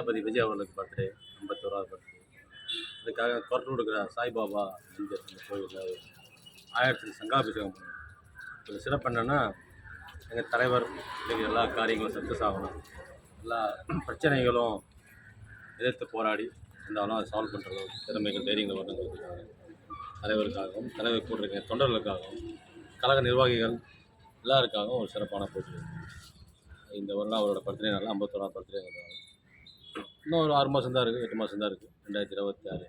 தளபதி விஜய் அவர்களுக்கு birthday ஐம்பத்தோராவது birthday. அதுக்காக கொரட்டூர் கொடுக்குற சாய்பாபா மந்திர் அந்த கோயிலில் ஆயிரத்தி சங்காபிஷேகம் பண்ணுவோம் இது சிறப்பு என்னென்னா எங்கள் தலைவர் இன்னைக்கு எல்லா காரியங்களும் சக்ஸஸ் ஆகணும் எல்லா பிரச்சனைகளும் எதிர்த்து போராடி இருந்தாலும் அதை சால்வ் பண்ணுற திறமைகள் தைரியங்கள் வரணுங்கிறதுக்காக தலைவருக்காகவும் தலைவர் கூட தொண்டர்களுக்காகவும் கழக நிர்வாகிகள் எல்லாருக்காகவும் ஒரு சிறப்பான போட்டி. இந்த வருடம் அவரோட பர்த்டே நல்லா ஐம்பத்தோராம் பர்த்டேங்கிறதால இன்னும் ஒரு ஆறு மாதம் தான் இருக்குது எட்டு மாதம் தான் இருக்குது ரெண்டாயிரத்தி இருபத்தி ஆறு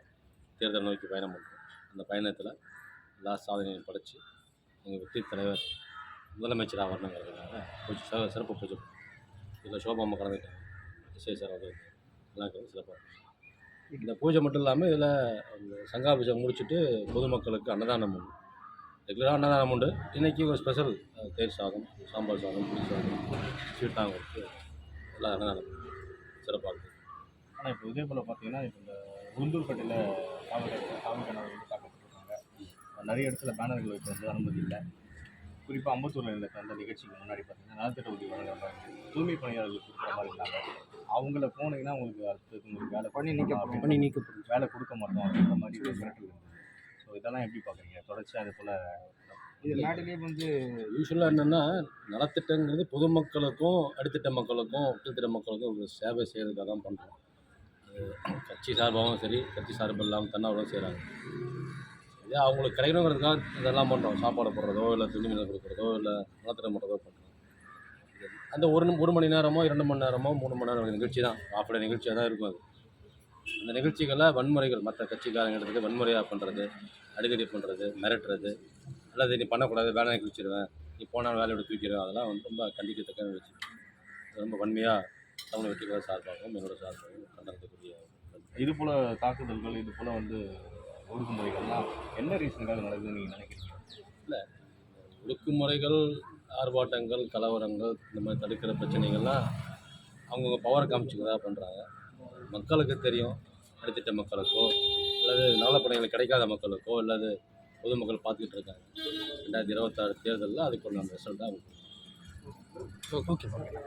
தேர்தல் நோக்கி பயணம் பண்ணுறோம் அந்த பயணத்தில் எல்லா சாதனையும் படைத்து எங்கள் வெற்றி தலைவர் முதலமைச்சராக வரணுங்கிறதுனால பூஜை சிற- சிறப்பு பூஜை இதில் சோபாமா கலந்துட்டாங்க இசை சார் வந்து எல்லாம் கலந்து சிறப்பாக இந்த பூஜை மட்டும் இல்லாமல் இதில் அந்த பூஜை முடிச்சுட்டு பொதுமக்களுக்கு அன்னதானம் உண்டு. ரெகுலராக அன்னதானம் உண்டு. இன்றைக்கி ஒரு ஸ்பெஷல் தேர் சாதம் சாம்பார் சாதம் புளி சாதம் ஸ்வீட்டாங்க இருக்குது எல்லாம் அன்னதானம் சிறப்பாக இருக்குது ஆனால் இப்போ இதே போல் பார்த்தீங்கன்னா இப்போ இந்த உளுந்தூர்பேட்டையில் காவல் காவல்காரர் வந்து தாக்கப்பட்டிருக்காங்க நிறைய இடத்துல பேனர்கள் வைக்க வந்து அனுமதி இல்லை. குறிப்பாக அம்பத்தூரில் இருந்த அந்த நிகழ்ச்சிக்கு முன்னாடி பார்த்தீங்கன்னா நலத்திட்ட உதவி வழங்குற மாதிரி தூய்மை பணியாளர்களுக்கு கொடுக்குற மாதிரி இருந்தாங்க. அவங்கள போனீங்கன்னா உங்களுக்கு அடுத்தது உங்களுக்கு வேலை பண்ணி நீக்க பண்ணி நீக்கப்படும் வேலை கொடுக்க மாட்டோம் அப்படின்ற மாதிரி ஒரு மிரட்டல் இருந்தது. ஸோ இதெல்லாம் எப்படி பார்க்குறீங்க தொடர்ச்சியாக அது போல் இது நாட்டிலே வந்து யூஸ்வலாக என்னென்னா நலத்திட்டங்கிறது பொதுமக்களுக்கும் அடித்தட்ட மக்களுக்கும் கீழ்த்தட்ட மக்களுக்கும் ஒரு சேவை செய்கிறதுக்காக தான் பண்ணுறோம் கட்சி சார்பாகவும் சரி கட்சி சார்பு இல்லாமல் தன்னார்வம் செய்கிறாங்க இதே அவங்களுக்கு கிடைக்கணுங்கிறதுக்காக இதெல்லாம் பண்ணுறோம் சாப்பாடு போடுறதோ இல்லை துணிமணி கொடுக்குறதோ இல்லை நலத்திட்டம் பண்ணுறதோ பண்ணுறோம் அந்த ஒரு ஒரு மணி நேரமோ இரண்டு மணி நேரமோ மூணு மணி நேரம் நிகழ்ச்சி தான் ஆஃப் டே நிகழ்ச்சியாக தான் இருக்கும் அது. அந்த நிகழ்ச்சிகளில் வன்முறைகள் மற்ற கட்சிக்காரங்கிறது வன்முறையாக பண்ணுறது அடிக்கடி பண்ணுறது மிரட்டுறது அல்லது நீ பண்ணக்கூடாது வேலை குறிச்சிடுவேன் நீ போனால் வேலையோட விட்டு தூக்கிடுவேன் அதெல்லாம் வந்து ரொம்ப கண்டிக்கத்தக்க நிகழ்ச்சி ரொம்ப வன்மையாக தமிழ் வெற்றிகளை சார்பாகவும் என்னோட சார்பாகவும் கண்டனத்துக்குரிய இது போல் தாக்குதல்கள் இது போல் வந்து ஒடுக்குமுறைகள்லாம் என்ன ரீசனுக்காக நடக்குதுன்னு நீங்கள் நினைக்கிறீங்க? ஒடுக்குமுறைகள் ஆர்ப்பாட்டங்கள் கலவரங்கள் இந்த மாதிரி தடுக்கிற பிரச்சனைகள்லாம் அவங்கவுங்க பவர் காமிச்சுக்கிறதா பண்ணுறாங்க மக்களுக்கு தெரியும் அடித்தட்ட மக்களுக்கோ அல்லது நலப்பணிகள் கிடைக்காத மக்களுக்கோ அல்லது பொதுமக்கள் பார்த்துக்கிட்டு இருக்காங்க. ரெண்டாயிரத்தி இருபத்தாறு தேர்தலில் அதுக்கு ஒரு நம்ம ரிசல்ட்டாக ஓகே ஓகே